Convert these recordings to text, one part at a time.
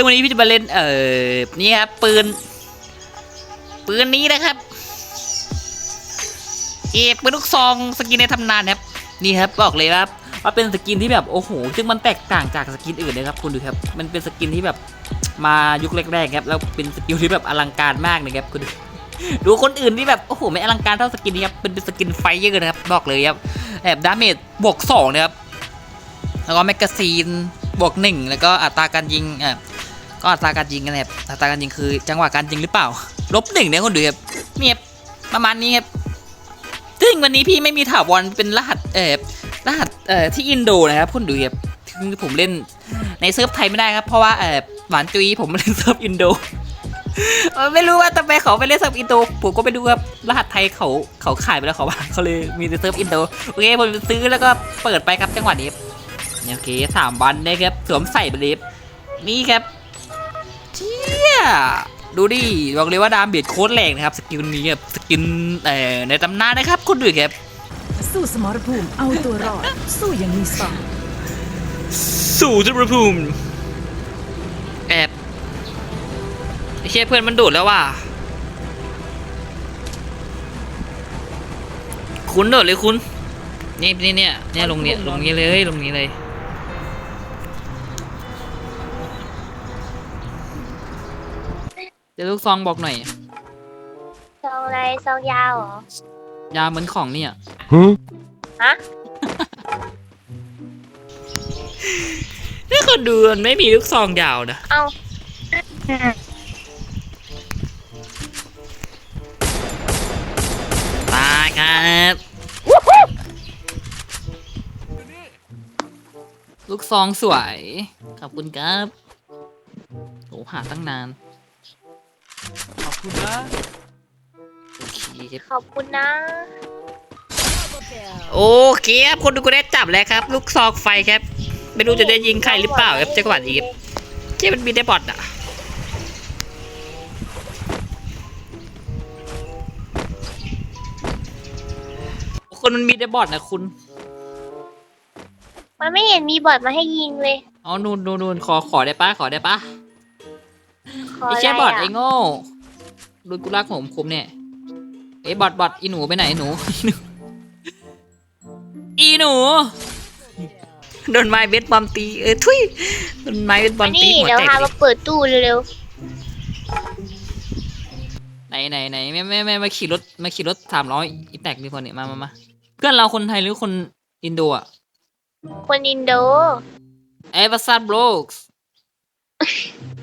ซึ่งวันนี้พี่จะมาเล่นเออนี่ครับปืน ปืนนี้นะครับ เอปืนลูกซองสกินในตำนานครับ นี่ครับบอกเลยครับว่าเป็นสกินที่แบบโอ้โห ซึ่งมันแตกต่างจากสกินอื่นนะครับคุณดูครับ มันเป็นสกินที่แบบมายุคแรกๆครับ แล้วเป็นสกิลที่แบบอลังการมากนะครับคุณดูดูคนอื่นที่แบบโอ้โหไม่อลังการเท่าสกินนี้ครับเป็นสกินไฟเยอะนะครับบอกเลยครับแบบดาเมจบวกสองนะครับแล้วก็แมกกาซีนบวกหนึ่งแล้วก็อัตราการยิงอะ ก็อัตราการยิงกันครับอัตราการยิงคือจังหวะการยิงหรือเปล่า ลบหนึ่งเนี่ยคนดูครับเนี่ยประมาณนี้ครับซึ่งวันนี้พี่ไม่มีถาวรเป็นรหัสเออรหัสเออที่อินโดนะครับคนดูครับคือผมเล่นในเซิร์ฟไทยไม่ได้ครับ เพราะว่าเออหวานจุยผมเล่นเซิร์ฟอินโดไม่รู้ว่าทำไมเขาไปเล่นเซิร์ฟอินโดผมก็ไปดูครับรหัสไทยเขาเขาขายไปแล้วเขาว่าเขาเลยมีแต่เซิร์ฟอินโดโอเคผมซื้อแล้วก็เปิดไปครับจังหวะนี้โอเคสามวันนะครับสวมใส่ไปเลยนี่ครับ ดูดิบอกเลยว่าดามเบียดโคตรแรงนะครับ สกิลนี้แบบสกินเอ่อในตำนานนะครับคุณดูครับสู้สมรภูมิเอาตัวรอดสู้อย่างมีสไตล์สู่สุรภูมิแอบไอ้เชี่ยเพื่อนมันโดดแล้วว่ะคุณโดดเลยคุณนี่นี่เนี่ยเนี่ยลงเนี่ยลงนี้เลยลงนี้เลย ดี๋ยวลูกซองบอกหน่อย ซองอะไรซองยาวเหรอ ยาเหมือนของเนี่ยฮะ ถ้าคนดูมันไม่มีลูกซองยาวนะ เอาตายครับ ลูกซองสวย ขอบคุณครับโหหาตั้งนานขอบ คุณนะ โอเคครับขอบคุณนะ โอเคครับคนดูก็ได้จับแล้วครับ ลูกซองไฟครับ ไม่รู้จะได้ยิงใครหรือเปล่าครับจังหวะนี้ครับเจ๊มันมีได้บอทอะคนมันมีได้บอทนะคุณมันไม่เห็นมีบอร์ดมาให้ยิงเลย อ๋อนูนนูนนูนขอขอได้ปะขอได้ปะขอไอ้อะไรแค่บอทไอ้อะโง่ ดูกูรักผมคุมเนี่ยไอ้บอทบอทอีหนูไปไหนหนู อีหนูโดนไม้เบสบอมตีเออทุยโดนไม้เบสบอมามตีนี่หัวเดี๋ยวแตกพาเลมายเปิดตู้เร็วไหนไหนไหนแม่แม่แม่มาขี่รถมาขี่รถสามร้อยอีแตกดีพอเนี่ยมามามาเพื่อนเราคนไทยหรือคนอินโดอะๆ คนอินโด เอ้ประสาทบล็อก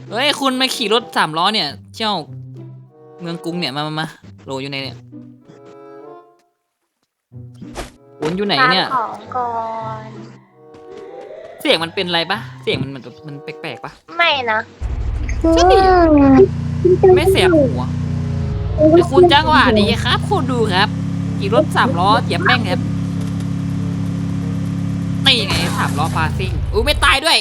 เฮ้ยคุณมาขี่รถสามล้อเนี่ยเที่ยว เมืองกรุงเนี่ยมามามาโหลอยู่ไหนเนี่ยวนอยู่ไหนตามเนี่ย ของก่อนเสียงมันเป็นอะไรปะเสียงมันมันแบบมันแปลกๆปะไม่นะไม่เสียบหัวแต่คุณจังหวะดีครับคุณดูครับขี่รถสามล้อเหยียบแม่งครับนี่ไงสามล้อพาซิ่งอุ้ยไม่ตายด้วย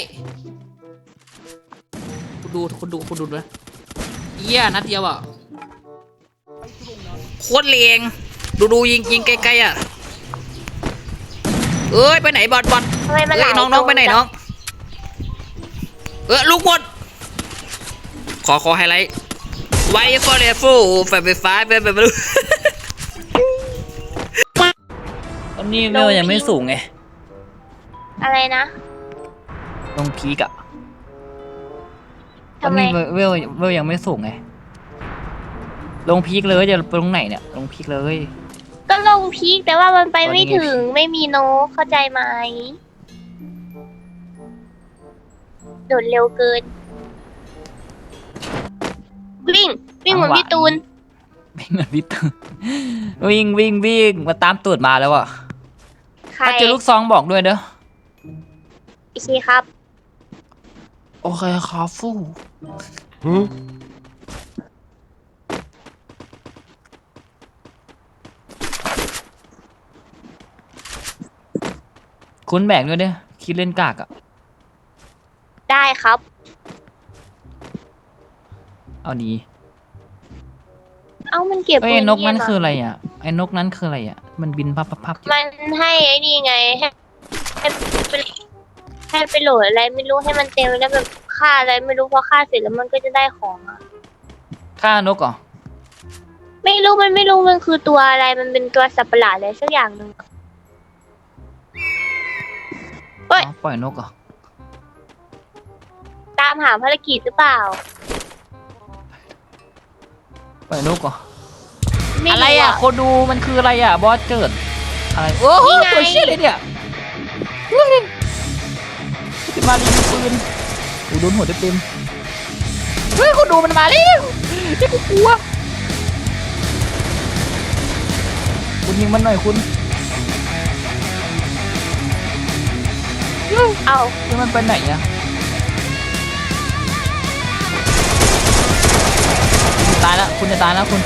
คุณดูคุณดูคุณดูนะเยี่ยนัดเดียวอะ โคตรเลงดูดูยิงยิงไกลๆอะเอ้ยไปไหนบอดบอดทำไมมันหเอ้ลายยน้องน้องตัวไปไหนน้องเออลูกหมด ขอขอไฮไลท์ไวฟอร์เรฟูแฟนไปฟ้าไปไปไปตอนนี้เวลยังไม่สูงไงอะไรนะลงพีกอะตอนทำไมนี้เวลเวลยังไม่สูงไง ลงพีกเลยจะไปลงไหนเนี่ย ลงพีกเลย ก็ลงพีคแต่ว่ามันไปตอนนี้ไม่ถึงไม่มีโนตเข้าใจไหมโดดเร็วเกิน วิ่ง วิ่งเหมือนพี่ตูน วิ่งเหมือนพี่ตูนวิ่งวิ่งวิ่งมาตามตูดมาแล้วอะใครถ้าเจอลูกซองบอกด้วยเด้อโอเคครับ โอเคครับฟู่ คุณแบกด้วยเด้อคิดเล่นกากอะได้ครับ เอาดีเอามันเก็บเอ้ยปืนกนั้นเยเหรคืออะไรอะไอ้นกนั้นคืออะไรอะ มันบินพับพับพับอยู่มันให้ไอ้นี่ไงให้ให้ไปให้ไปโหลดอะไรไม่รู้ให้มันเต็มแล้วแบบฆ่าอะไรไม่รู้พอฆ่าเสร็จแล้วมันก็จะได้ของอะฆ่านกเหรอ ไม่รู้มันไม่รู้มันคือตัวอะไรมันเป็นตัวสัตว์ประหลาดอะไรสักอย่างหนึ่งเฮ้ ยอ๋อปล่อยนกเหรอตามหาภารกิจหรือเปล่า ปล่อยนกเหรอม่อะไรอะคนดูมันคืออะไรอะบอสเกิดอะไรโอ้โหนี่ไง ตัวเชี่ยเลยเนี่ยเฮ้ยจะมารีวิวปืนโอ้โดนหัวเต็มๆเฮ้ยคนดูมันมาแล้วที่กูกลัวคุณยิงมันหน่อยคุณ เอาแล้วมันไปไหนอะคุณตายแล้วคุณจะตายแล้วคุณ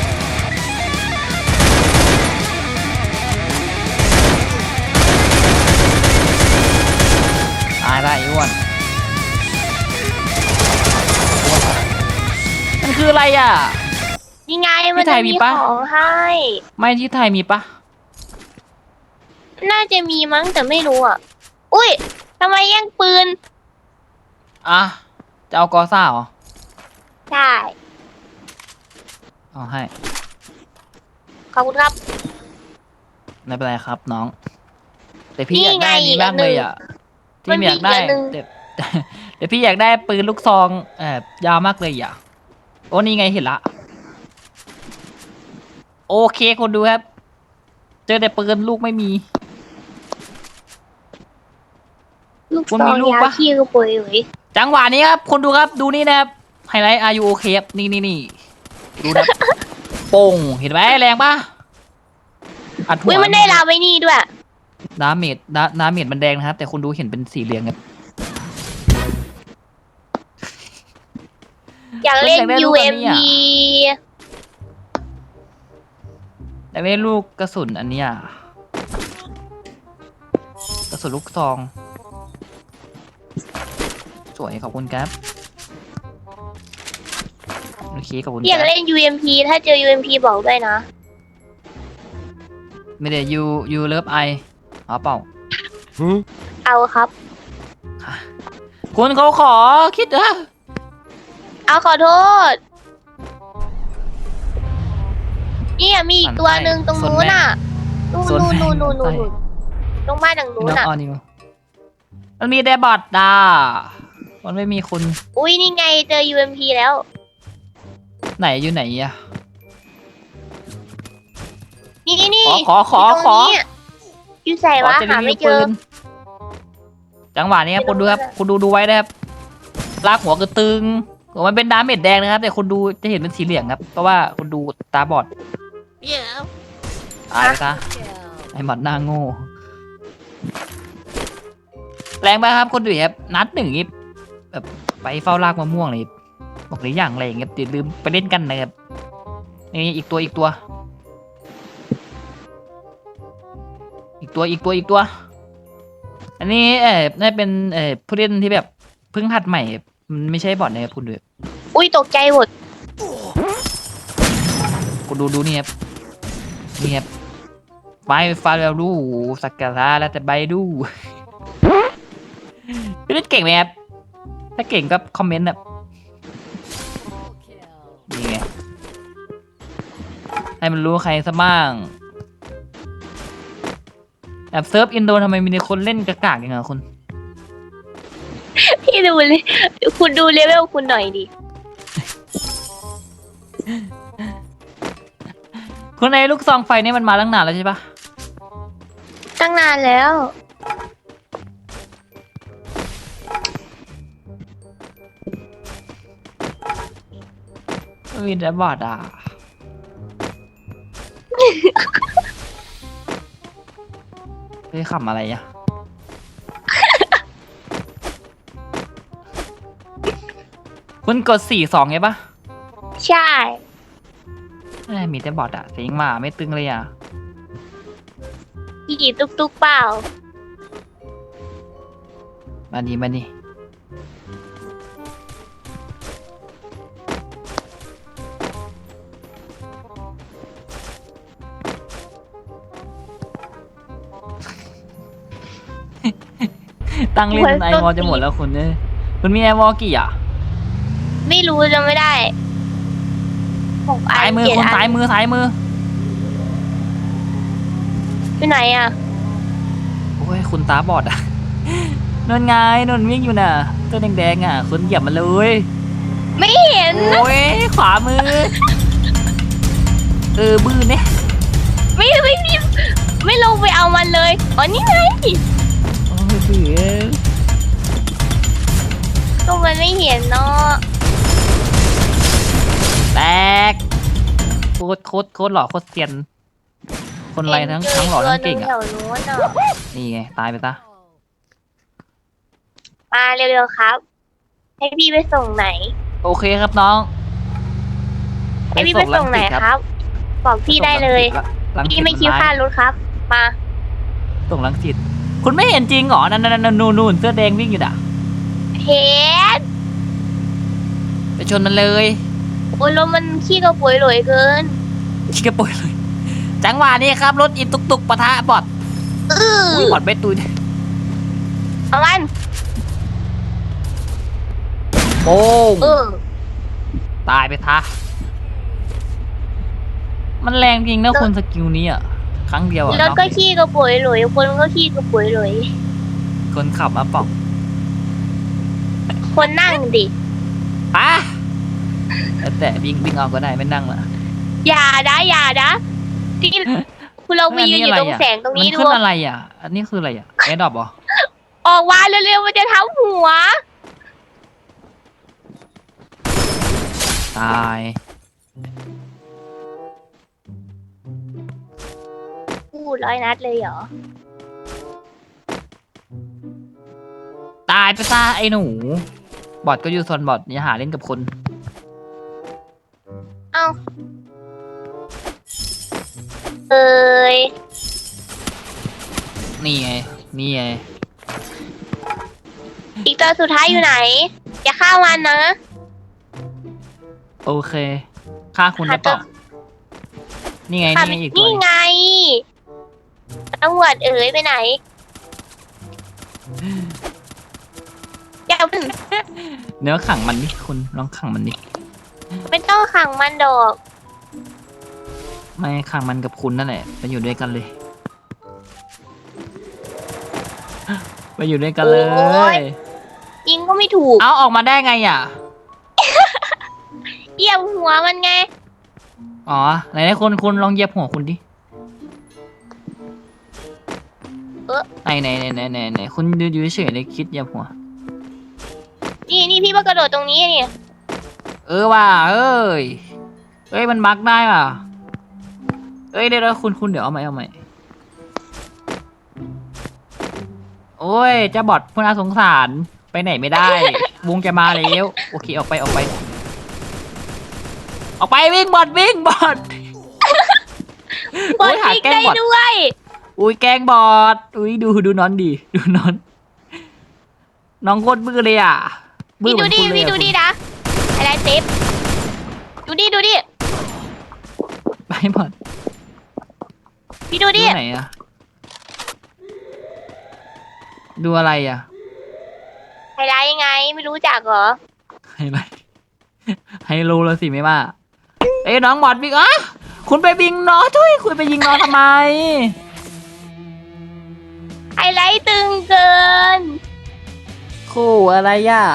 ตายได้ไอ้อ้วนมันคืออะไรอะ ยังไงมันที่ไทจะยมีมีปะของให้ไม่ที่ไทยมีปะน่าจะมีมั้งแต่ไม่รู้อะ อุ้ย ทำไมแย่งปืน อะ จะเอากอซ่าเหรอ ใช่ เอาให้ ขอบคุณครับ ไม่เป็นไรครับน้อง แต่พี่นี่อยากได้ไงนี้อีกมากเลยอันหนึ่งอะมันที่อยากได้มีอีกอันหนึ่งแต่แต่แต่พี่อยากได้ปืนลูกซองเอ่อยาวมากเลยอะ โอ้นี่ไงเห็นละ โอเคคนดูครับ เจอแต่ปืนลูกไม่มี ลูกคุณซอมีงลูกยาวปะขี้กระปุยเว้ยจังหวะนี้ครับคนดูครับดูนี่นะครับไฮไลท์อายุโอเคครับนี่นี่นี่ดูนะโป่งเห็นไหมแรงปะอัดหัวอุ้ยมันได้ลาไว้นี่ด้วยดาเมจดาดาเมจมันแดงนะครับ แต่คนดูเห็นเป็นสีเหลืองครับอยากเล่นอยากได้ลูกอันนี้ UMP อะอยากได้ลูกกระสุนอันเนี้ยกระสุนลูกซอง สวยขอบคุณครับโอเคขอบคุณอยาคกรับเล่น UMP ถ้าเจอ UMP บอกด้วยนะ ไม่ได้ยูยูเลิฟไอเอาเปล่า เอาครับ คุณเขาขอคิดเออเอาขอโทษ เนี่ยมีอีกตัวหนึ่งตรงนู้นน่ะ นู่นส่วนนู่นแม่งนู่นนู่นใต้นู่นตรงบ้านทางนู้นน้องน่ะ ออนิวมันมีแต่บอทดา มันไม่มีคุณอุ้ยนี่ไงเจอ UMP แล้ว ไหนอยู่ไหนอะ นี่นี่ขอขอขอตรงนี้อยู่ใส่ขอวะจะหารีวิไม่วเจปือนจังหวะนี้ครับไม่คุณดูครับรู้ว่าคุณดูดูไว้นะครับลากหัวกระตึงมันเป็นดาเมจแดงนะครับ แต่คุณดูจะเห็นเป็นสีเหลืองครับ เพราะว่าคุณดูตาบอดตายไปซะไอ้หมอดหน้าโง่แรงไปครับคนดูครับนัดหนึ่งนี่ แบบไปเฝ้าลากมะม่วงเลยบอกเลยอย่างแรงครับอย่าลืมไปเล่นกันนะครับนี่อีกตัวอีกตัว อีกตัวอีกตัวอีกตัว อันนี้เออน่าเป็นเออผู้เล่นที่แบบเพิ่งหัดใหม่มันไม่ใช่บอทนะครับคุณดูอุ้ยตกใจหมดคุณดูดูนี่ครับนี่ครับไฟฟาเรลดูสักการะแล้วแต่ใบดูพี่เล่นเก่งไหมครับ ถ้าเก่งก็คอมเมนต์แบบนี่ไงให้มันรู้ใครสักบ้างแบบเซิร์ฟอินโดทำไมมีแต่คนเล่นกากๆอย่างเงี้ยคุณ พี่ดูเลยคุณดูเลเวลคุณหน่อยดิคุณไอ้ลูกซองไฟนี่มันมาตั้งนานแล้วใช่ปะตั้งนานแล้ว ม่มีแต่บอดอะ เฮ้ยขำอะไรอะ คุณกดสี่สองไงปะใช่ไม่ได้มีแต่บอดอะเสียงหมาไม่ตึงเลยอะพี่กี่ตุ๊กตุ๊กเปล่า มาดีมาดี ตั้งเล่นไอวอลจะหมดแล้วคุณเนี่ยคุณมีไอวอลกี่อะไม่รู้จะไม่ได้หกอันซ้ายมือเจ็ดคนอันซ้ายมือซ้ายมืออยู่ไหนอะโอ้ยคุณตาบอดอะนนไงนนวิ่งอยู่น่ะ ตัวแดงๆอะ คุณเหยียบมาเลยไม่เห็นโอ้ยขวามือ เออบื้อเนี่ยไม่ไม่ไม่ไม่ลงไปเอามันเลยอ๋อนี่ไง โอ้ยเบื่อก็มันไม่เห็นเนาะแตกโคตรโคตรโคตรหล่อโคตรเซียน คนไรทั้งทั้งหล่อทั้งเก่งแถอะวนู้นอะนี่ไงตายไปซะมาเร็วๆครับ ให้พี่ไปส่งไหน โอเคครับน้องให้พี่ไปส่งไหนครับ บอกพี่ได้เลยลังสิตพี่ไม่คิดค่ารถครับ มา ส่งลังสิต คุณไม่เห็นจริงเหรอนั่นนั่นนั่นนู่นนู่นเสื้อแดงวิ่งอยู่น่ะ เห็นไปชนมันเลยโอ้ยรถมันขี้กระปุยหลวยเกินชิกระโปอยเลย จังหวะนี้ครับ รถอินตุกตุกปะทะบอดเอออุ้ยบอดไปตุยเอามันโป้งเออตายไปทะ มันแรงจริงนะคุณสกิลนี้อะ ครั้งเดียวอะรถเนาะก็ขี้กระปุยหลวยคนก็ขี้กระปุยหลวยคนขับมาปอกคนนั่งดิปะแล้วแต่วิ่งวิ่งเอาก็ได้ไม่นั่งละ อย่านะอย่านะที่คุณเราไปยืนอยู่ตรงแสงตรงนี้มันดูขึ้นอะไรอะ อันนี้คืออะไรอะแอดดอปเหรอออกมาเร็วๆมันจะทับหัว ตาย พูดร้อยนัดเลยเหรอ ตายไปซะไอ้หนู บอทก็อยู่โซนบอทอย่าหาเล่นกับคน เอ้าเอ้ยนี่ไง นี่ไง อีกตัวสุดท้ายอยู่ไหน อย่าฆ่ามันนะ โอเค ฆ่าคุณได้เปล่านี่ไงฆ่านี่ไงอีกตัวนี่ไง ตำรวจเอ๋ยไปไหนอย่าเพิ่งเนื้อขังมันดิคุณลองขังมันดิไม่ต้องขังมันดอกไม่ขังมันกับคุณนั่นแหละไปอยู่ด้วยกันเลยไปอยู่ด้วยกันเลย ยิงก็ไม่ถูกเอาออกมาได้ไงอะ เหยียบหัวมันไง อ๋อไหนๆคุณคุณลองเหยียบหัวคุณดิ เอ๊ะไหนไหนไหนไหนไหนไหนคุณดูอยู่เฉยๆเลยคิดเหยียบหัว นี่นี่พี่มากระโดดตรงนี้เนี่ยเออว่ะเอ้ยเอ้ยมันบักได้ว่ะเอ้ยเดี๋ยวๆคุณคุณเดี๋ยวเอาใหม่เอาใหม่โอ้ยเจะบอดผู้น่าสงสารไปไหนไม่ได้ วงจะมาแล้วโอเคออกไปออกไป ออกไปวิ่งบอดวิ่งบอดบอลโอ้ยหาพลิกแกล้งได้บอดด้วย อุ้ยแกล้งบอด อุ้ยดูดูน้อนดี ดูน้อน น้องโคตรบื้อเลยอะพี่เหดูมือนดิคุณเลยพี่อะดูคุณดินะ อะไรเซฟดูดิดูดิไปบอดพี่ดูดูดิไหนอะ ดูอะไรอะไฮไลท์ยังไงไม่รู้จักเหรอให้ไรให้รู้แล้วสิไม่ว่า เอ้ยน้องบอดวิ่งอะคุณไปบิงน้องทุยคุณไปยิงน้องทำไมไฮไลท์ตึงเกิน คู่อะไรอะ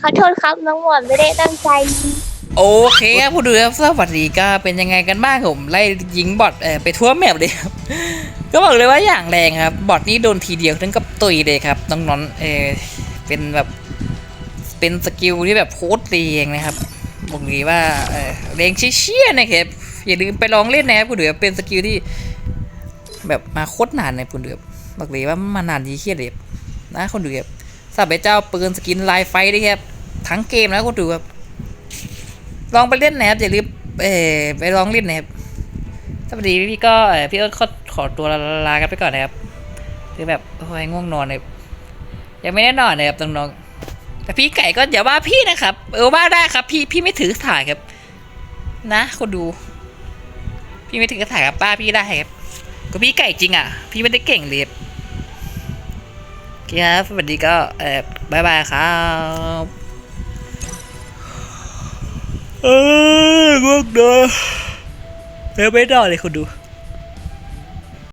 ขอโทษครับน้องหมอนไม่ได้ตั้งใจโอเคครับผู้ดูครับสวัสดีก็เป็นยังไงกันบ้างผมไล่ยิงบอทเออไปทั่วแมปเลยครับ ก็บอกเลยว่าอย่างแรงครับ บอทนี่โดนทีเดียวถึงกับตุยเลยครับน้องๆเออเป็นแบบเป็นสกิลที่แบบโคตรแรงนะครับบอกเลยว่าเออแรงเชี่ยๆนะครับอย่าลืมไปลองเล่นนะครับผู้ดูครับเป็นสกิลที่ แบบมาโคตรนานในคุณดูครับบอกเลยว่ามานานดีเคียเลยบนะคนดูครับสับไปเจ้าปืนสกินลายไฟได้ครับทั้งเกมแล้วคนดูครับลองไปเล่นนะครับอย่าลืมเออไปลองเล่นนะครับสวัสดีพี่ก็เอ่อพี่ก็ขอขอตัวลากันไปก่อนนะครับคือแบบโอ้ยง่วงนอนเลยยังไม่ได้นอนเลยครับน้องๆแต่พี่ไก่ก็อย่าว่าพี่นะครับ เออว่าได้ครับ พี่พี่ไม่ถือถ่ายครับ นะคนดู พี่ไม่ถือถ่ายกับป้าพี่ได้ครับ ก็พี่ไก่จริงอะ พี่ไม่ได้เก่งเลยบโอเคครับสวัสดีก็เออบายบายครับเออง่วงนอนเร็วไปต่อเลยคุณดู